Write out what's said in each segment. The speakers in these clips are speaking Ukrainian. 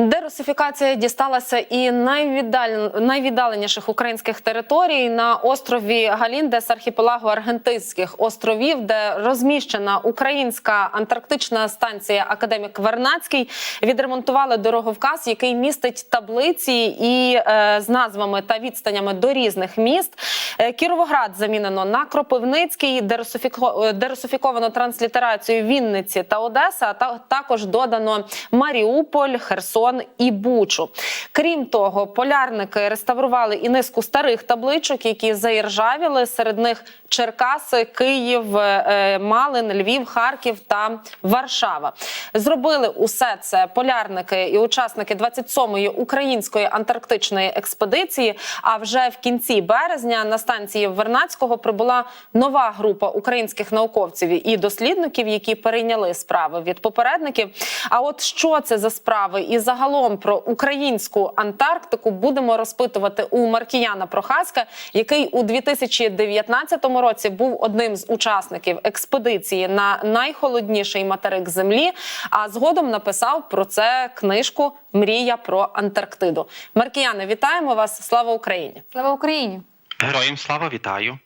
Дерусифікація дісталася і найвіддален... найвіддаленіших українських територій на острові Галіндес архіпелагу Аргентинських островів, де розміщена українська антарктична станція Академік Вернацький. Відремонтували дороговказ, який містить таблиці і е, з назвами та відстанями до різних міст. Е, Кіровоград замінено на Кропивницький, дерусифіко... е, дерусифіковано транслітерацію Вінниці та Одеса. Та також додано Маріуполь, Херсон і Бучу. Крім того, полярники реставрували і низку старих табличок, які заіржавіли. Серед них Черкаси, Київ, е, Малин, Львів, Харків та Варшава. Зробили усе це полярники і учасники 27-ї української антарктичної експедиції. А вже в кінці березня на станції Вернацького прибула нова група українських науковців і дослідників, які перейняли справи від попередників. А от що це за справи і загалом про українську Антарктику будемо розпитувати у Маркіяна Прохаська, який у 2019 році був одним з учасників експедиції на найхолодніший материк Землі. А згодом написав про це книжку Мрія про Антарктиду. Маркіяне, вітаємо вас! Слава Україні! Слава Україні! Героям слава вітаю.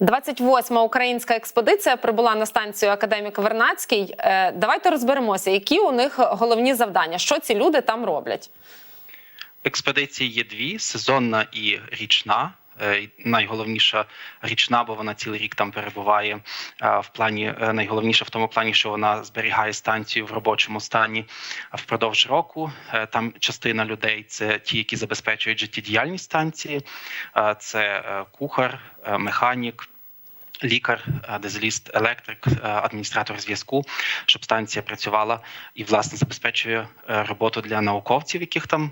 28-ма українська експедиція прибула на станцію Академік Вернацький. Е, Давайте розберемося, які у них головні завдання, що ці люди там роблять. Експедиції є дві: сезонна і річна. Е, Найголовніша річна, бо вона цілий рік там перебуває е, в плані. е, Найголовніше в тому плані, що вона зберігає станцію в робочому стані впродовж року. Там частина людей це ті, які забезпечують життєдіяльність станції, це кухар, механік. Лікар, е, дизеліст, електрик, е, адміністратор зв'язку, щоб станція працювала і власне забезпечує е, роботу для науковців, яких там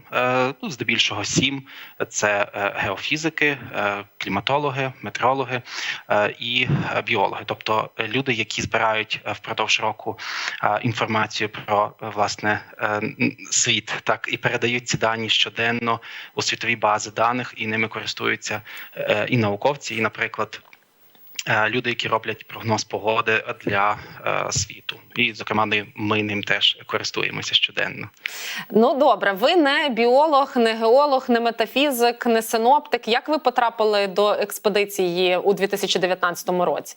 ну, здебільшого сім. Це геофізики, кліматологи, метеорологи е, і біологи, тобто люди, які збирають впродовж року інформацію про власне світ, так і передають ці дані щоденно у світові бази даних, і ними користуються і науковці, і, наприклад. Е, люди, які роблять прогноз погоди для е, світу, і зокрема, ми- ним теж користуємося щоденно. Ну добре, ви не біолог, не геолог, не метафізик, не синоптик. Як ви потрапили до експедиції у 2019 році?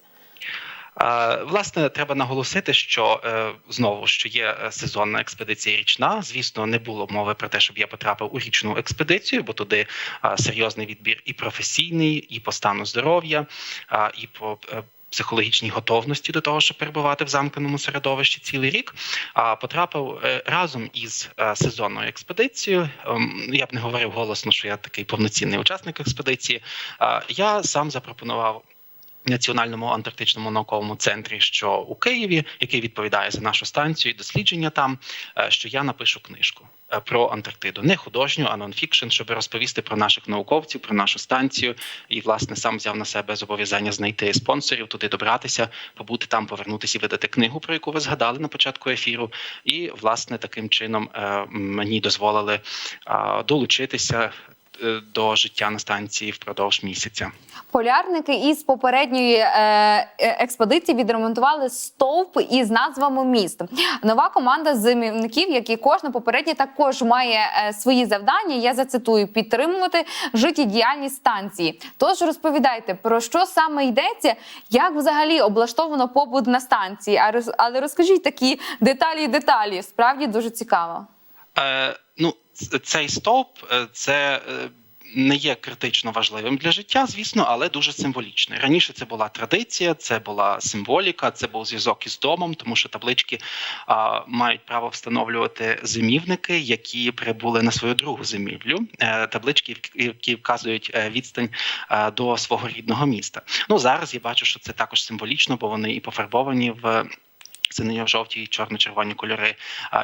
Власне, треба наголосити, що е, знову що є е, сезонна експедиція річна. Звісно, не було мови про те, щоб я потрапив у річну експедицію, бо туди серйозний відбір і професійний, і по стану здоров'я, і по е, Психологічній готовності до того, щоб перебувати в замкненому середовищі цілий рік, а потрапив разом із сезонною експедицією. Ем, Я б не говорив голосно, що я такий повноцінний учасник експедиції. Я сам запропонував Національному антарктичному науковому центрі, що у Києві, який відповідає за нашу станцію і дослідження там, е, що я напишу книжку е, про Антарктиду, не художню, а нонфікшн, щоб розповісти про наших науковців, про нашу станцію. І власне сам взяв на себе зобов'язання знайти спонсорів, туди добратися, побути там, повернутися і видати книгу, про яку ви згадали на початку ефіру. І власне таким чином е, мені дозволили долучитися до життя на станції впродовж місяця. Полярники із попередньої е, е, експедиції відремонтували стовп із назвами міст. Нова команда зимівників, як і кожна попередня, також має е, свої завдання. Я зацитую підтримувати життєдіяльність станції. Тож розповідайте про що саме йдеться, як взагалі облаштовано побут на станції. А роз- але розкажіть такі деталі і деталі. Справді дуже цікаво. Е, цей стовп е, це. е, Не є критично важливим для життя, звісно, але дуже символічний. Раніше це була традиція, це була символіка, це був зв'язок із домом, тому що таблички а, мають право встановлювати зимівники, які прибули на свою другу зимівлю. Е, таблички, які вказують е, відстань е, до свого рідного міста. Ну зараз я бачу, що це також символічно, бо вони і пофарбовані в. Синьо-жовті і чорно-червоні кольори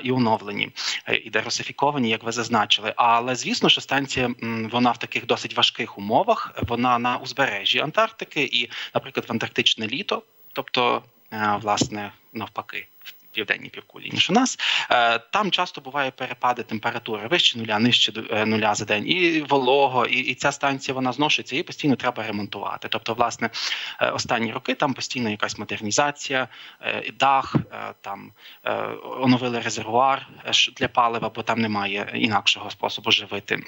і оновлені, е, і деросифіковані, як ви зазначили. Але звісно, що станція вона в таких досить важких умовах. Вона на узбережжі Антарктики, і, наприклад, в антарктичне літо, тобто, е, власне, навпаки, південній півкулі, ніж у нас. Е, Там часто буває перепади температури вище нуля, нижче е, нуля за день, і волого, і, і ця станція вона зношується, її постійно треба ремонтувати. Тобто, власне, е, останні роки там постійно якась модернізація, дах, там оновили резервуар для палива, бо там немає інакшого способу живити.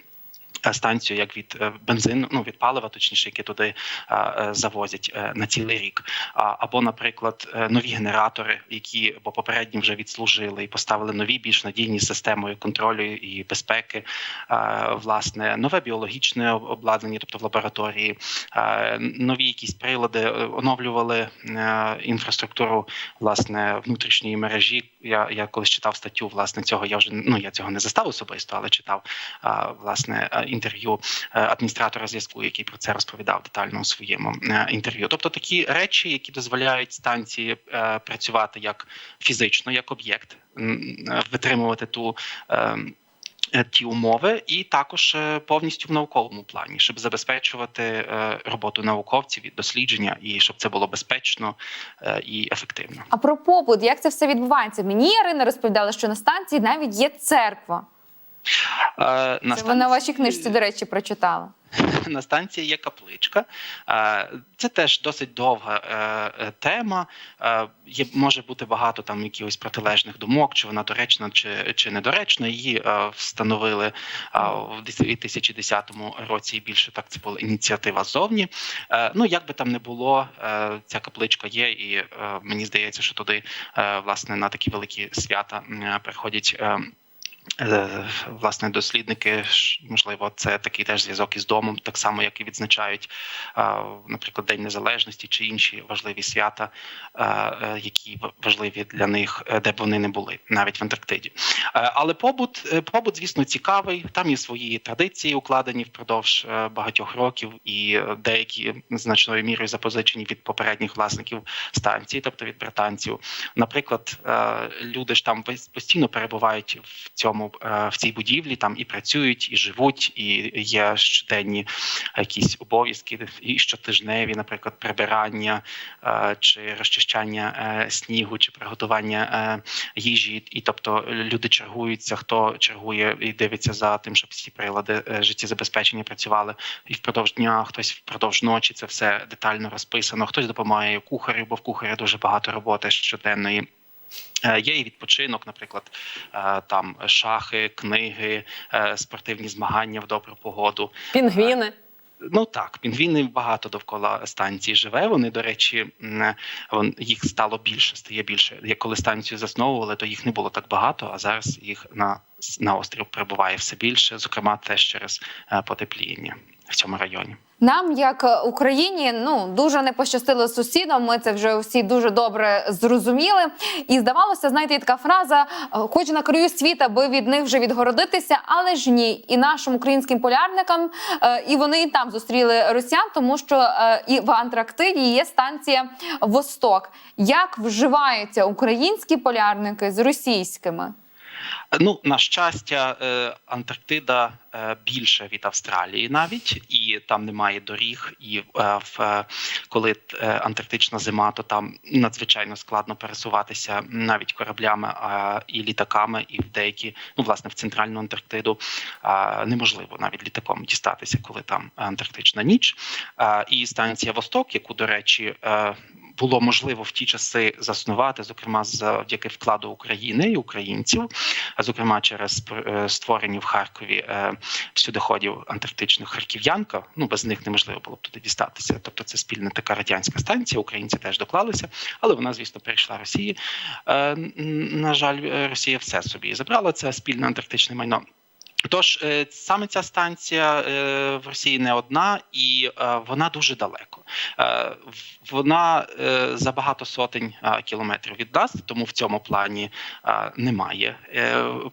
Е, Станцію як від е, бензину, ну від палива, точніше, яке туди е, завозять на цілий рік. Або, наприклад, нові генератори, які бо попередні вже відслужили і поставили нові, більш надійні системою контролю і безпеки. Власне, нове біологічне обладнання, тобто в лабораторії, нові якісь прилади, оновлювали інфраструктуру власне внутрішньої мережі. Я, я колись читав статтю, власне, цього я вже ну я цього не застав особисто, але читав власне інтерв'ю е, адміністратора зв'язку, який про це розповідав детально у своєму е, інтерв'ю. Тобто такі речі, які дозволяють станції е, працювати як фізично, як об'єкт, витримувати ту. Ті умови, і також повністю в науковому плані, щоб забезпечувати роботу науковців і дослідження, і щоб це було безпечно і ефективно. А про побут, як це все відбувається? Мені Ірина розповідала, що на станції навіть є церква. Е, на Це ви на вашій книжці, до речі, прочитала. на станції є капличка. Це теж досить довга е, е, тема. Є може бути багато там якихось протилежних думок, чи вона доречна, чи, чи недоречна. Її е, встановили в 2010 році. І більше так це була ініціатива ззовні. Ну як би там не було, ця капличка є, і мені здається, що туди власне на такі великі свята приходять. Е, Власне, дослідники можливо, це такий теж зв'язок із домом, так само як і відзначають, наприклад, День Незалежності чи інші важливі свята, е, які важливі для них, е, де б вони не були, навіть в Антарктиді. Але побут, побут, звісно, цікавий. Там є свої традиції, укладені впродовж багатьох років, і деякі значною мірою запозичені від попередніх власників станції, тобто від британців. Наприклад, люди ж там постійно перебувають в цьому е, в цій будівлі, там і працюють, і живуть, і є щоденні якісь обов'язки, і щотижневі, наприклад, прибирання е, чи розчищання е, снігу, чи приготування їжі. І тобто люди чергуються, хто чергує і дивиться за тим, щоб всі прилади життєзабезпечення працювали і впродовж дня, хтось впродовж ночі. Це все детально розписано. Хтось допомагає кухарю, бо в кухаря дуже багато роботи щоденної. Е, Є і відпочинок, наприклад, е, там шахи, книги, е, спортивні змагання в добру погоду. Пінгвіни. Ну так, пінгвіни багато довкола станції живе. Вони, до речі, їх стало більше, стає більше. Як коли станцію засновували, то їх не було так багато, а зараз їх на, на острів прибуває все більше, зокрема теж через потепління в цьому районі. Нам, як е, Україні, ну дуже не пощастило з сусідом. Ми це вже всі дуже добре зрозуміли. І здавалося, знаєте, така фраза: е, хоч на краю світа, аби від них вже відгородитися, але ж ні, і нашим українським полярникам, е, і вони і там зустріли росіян, тому що і в Антарктиді є станція Восток. Як вживаються українські полярники з російськими? Ну, на щастя, е, Антарктида е, більше від Австралії навіть, і там немає доріг. І е, в коли антарктична зима, то там надзвичайно складно пересуватися навіть кораблями і літаками, і в деякі, ну власне, в центральну Антарктиду неможливо навіть літаком дістатися, коли там антарктична ніч. І станція Восток, яку, до речі, було можливо в ті часи заснувати, зокрема завдяки вкладу України і українців, а зокрема через е, створені в Харкові е, всюдиходів антарктичних харків'янка. Ну без них неможливо було б туди дістатися. Тобто це спільна така радянська станція. Українці теж доклалися, але вона, звісно, перейшла Росії. Е, На жаль, Росія все собі забрала це спільне антарктичне майно. Тож е, саме ця станція е, в Росії не одна, і е, вона дуже далеко. Вона за багато сотень кілометрів від нас, тому в цьому плані немає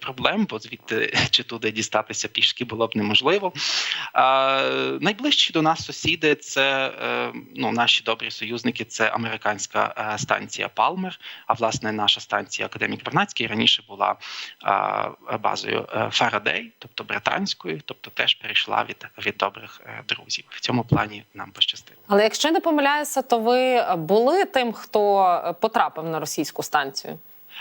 проблем, бо звідти чи туди дістатися пішки було б неможливо. Найближчі до нас сусіди це ну, наші добрі союзники, це американська станція Палмер. А власне наша станція Академік Вернацький раніше була базою Фарадей, тобто британською, тобто теж перейшла від, від добрих е, друзів. В цьому плані нам пощастило. Але якщо не помиляюся, то ви були тим, хто потрапив на російську станцію.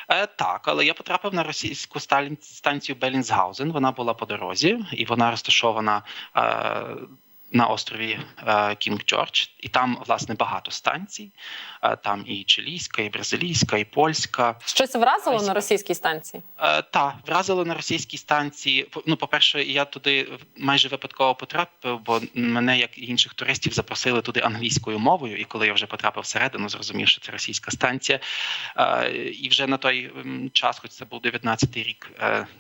Е, так, але я потрапив на російську станцію Белінсгаузен. Вона була по дорозі, і вона розташована е, на острові е, Кінг Джордж. І там, власне, багато станцій. Е, там і чилійська, і бразилійська, і польська. Щось вразило Ось. на російській станції? Е, та вразило на російській станції. Ну, по-перше, я туди майже випадково потрапив, бо мене, як і інших туристів, запросили туди англійською мовою. І коли я вже потрапив всередину, зрозумів, що це російська станція. І вже на той час, хоч це був 19-й рік,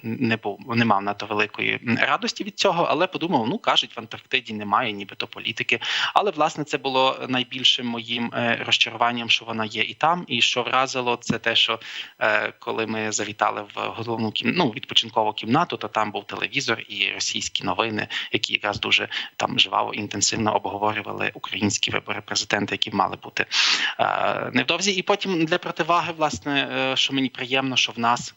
не був не мав надто великої радості від цього, але подумав: ну кажуть, в Антарктиді немає нібито політики. Але власне це було найбільшим моїм е, розчаруванням, що вона є і там. І що вразило, це те, що е, коли ми завітали в головну кім... ну, відпочинкову кімнату, то там був телевізор і російські новини, які якраз дуже там жваво інтенсивно обговорювали українські вибори президента, які мали бути е, невдовзі. І потім для противаги, власне, що мені приємно, що в нас.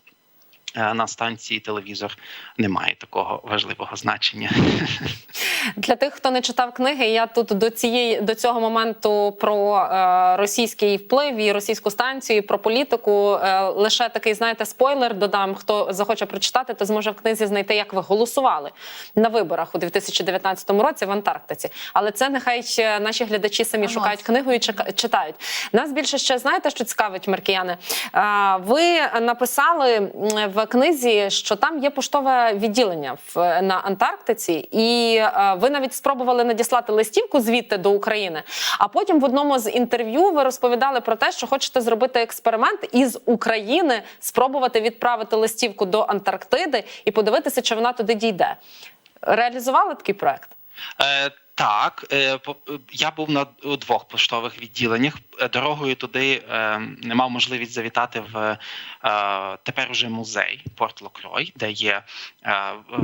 На станції телевізор не має такого важливого значення. Для тих, хто не читав книги, я тут до цієї до цього моменту про е, російський вплив і російську станцію, і про політику. Е, лише такий, знаєте, спойлер додам. Хто захоче прочитати, то зможе в книзі знайти, як ви голосували на виборах у 2019 році в Антарктиці. Але це нехай ще наші глядачі самі Ага. шукають книгу і читають. Нас більше ще знаєте, що цікавить, Маркіяне. Е, ви написали в книзі, що там є поштове відділення в на Антарктиці, і е, ви навіть спробували надіслати листівку звідти до України. А потім в одному з інтерв'ю ви розповідали про те, що хочете зробити експеримент із України, спробувати відправити листівку до Антарктиди і подивитися, чи вона туди дійде. Реалізували такий проект? Е, так, е, я був на двох поштових відділеннях. Е, Дорогою туди не мав можливість завітати в е, тепер уже музей Порт Локрой, де є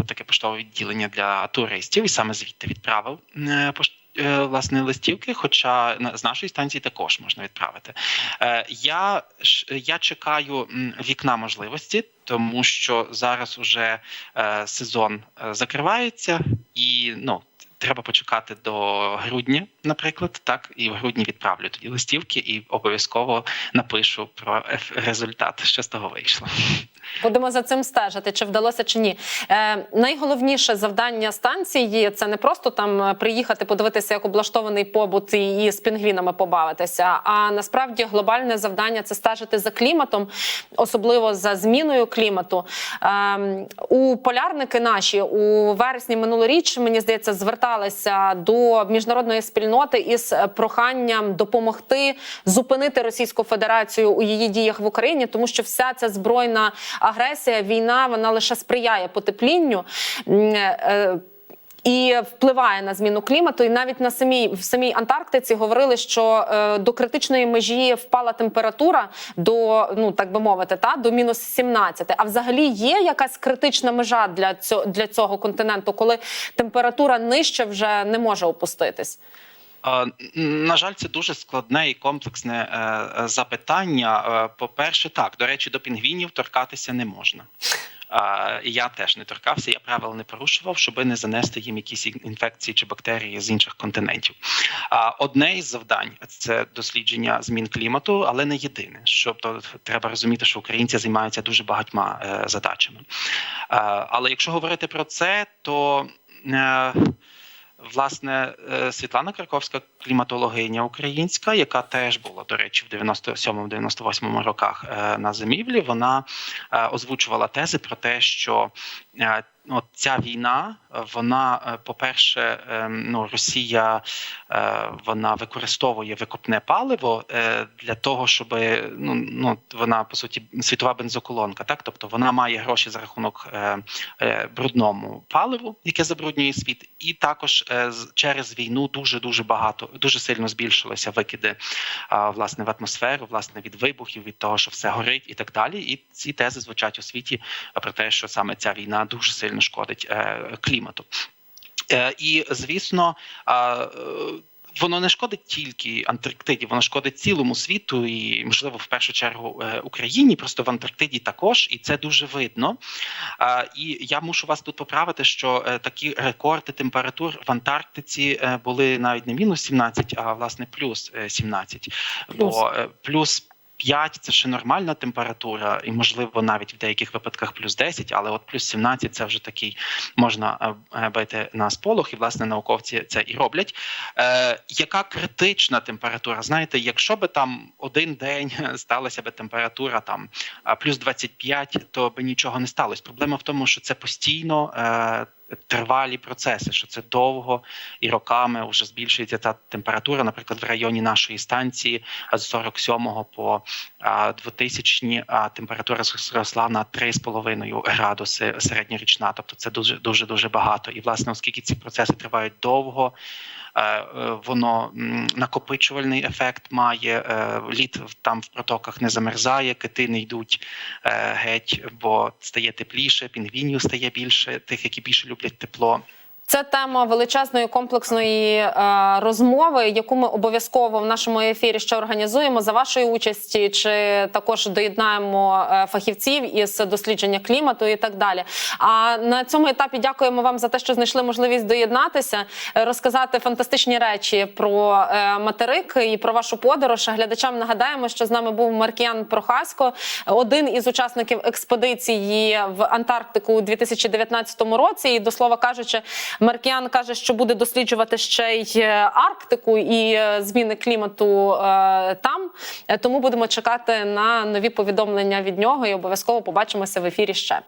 таке поштове відділення для туристів, і саме звідти відправив власне листівки. Хоча з нашої станції також можна відправити. Я, я чекаю вікна можливості, тому що зараз уже сезон закривається, і ну треба почекати до грудня, наприклад, так і в грудні відправлю тоді листівки, і обов'язково напишу про результат, що з того вийшло. Будемо за цим стежити, чи вдалося чи ні. Е, найголовніше завдання станції це не просто там е, приїхати, подивитися, як облаштований побут і, з пінгвінами побавитися. А насправді глобальне завдання це стежити за кліматом, особливо за зміною клімату. Е, у полярники наші у вересні минулоріч, мені здається, зверталися до міжнародної спільноти із е, проханням допомогти зупинити Російську Федерацію у її діях в Україні, тому що вся ця збройна агресія, війна, вона лише сприяє потеплінню. І впливає на зміну клімату, і навіть на самій в самій Антарктиці говорили, що е, до критичної межі впала температура до ну так би мовити, та до мінус 17. А взагалі є якась критична межа для цього для цього континенту, коли температура нижче вже не може опуститись. На жаль, це дуже складне і комплексне е, е, запитання. Е, По-перше, так до речі, до пінгвінів торкатися не можна. Я теж не торкався, я правил не порушував, щоб не занести їм якісь інфекції чи бактерії з інших континентів. Одне із завдань це дослідження змін клімату, але не єдине. Тобто треба розуміти, що українці займаються дуже багатьма е, задачами. Але якщо говорити про це, то е, Власне, е, Світлана Карковська, кліматологиня українська, яка теж була, до речі, в 97-98 роках е, на зимівлі, вона е, озвучувала тези про те, що от ця війна, вона, е, по-перше, е, ну, Росія е, вона використовує викопне паливо е, для того, щоб ну, ну, вона по суті світова бензоколонка, так? Тобто вона має гроші за рахунок брудному паливу, яке забруднює світ, і також через війну дуже дуже багато, дуже сильно збільшилися викиди власне в атмосферу, власне від вибухів, від того, що все горить, і так далі. І ці тези звучать у світі про те, що саме ця війна дуже сильно шкодить е, клімату. Е, і звісно. Воно не шкодить тільки Антарктиді, воно шкодить цілому світу і, можливо, в першу чергу е, Україні. Просто в Антарктиді також, і це дуже видно. І я мушу вас тут поправити, що такі рекорди температур в Антарктиці були навіть не мінус 17, а власне плюс е, 17. Плюс. Бо плюс 5 – це ще нормальна температура, і можливо навіть в деяких випадках плюс 10, але от плюс 17 – це вже такий можна е, бити на сполох, і власне науковці це і роблять. Е, яка критична температура? Знаєте, якщо би там один день сталася би температура там плюс 25, то би нічого не сталося. Проблема в тому, що це постійно. Е, Тривалі процеси, що це довго і роками вже збільшується та температура. Наприклад, в районі нашої станції з 47 по а, 2000 а, температура зросла на 3,5 градуси середньорічна. Тобто це дуже дуже дуже багато. І власне, оскільки ці процеси тривають довго, воно накопичувальний ефект має. е, Лід там в протоках не замерзає, кити не йдуть е, геть, бо стає тепліше, пінгвінів стає більше, тих, які більше люблять тепло. Це тема величезної комплексної е, розмови, яку ми обов'язково в нашому ефірі ще організуємо за вашої участі, чи також доєднаємо е, фахівців із дослідження клімату і так далі. А на цьому етапі дякуємо вам за те, що знайшли можливість доєднатися, е, розказати фантастичні речі про материк і про вашу подорож. Глядачам нагадаємо, що з нами був Маркіян Прохасько, один із учасників експедиції в Антарктику у 2019 році. І до слова кажучи, Маркіян каже, що буде досліджувати ще й е, Арктику і е, зміни клімату е, там. Тому будемо чекати на нові повідомлення від нього і обов'язково побачимося в ефірі ще.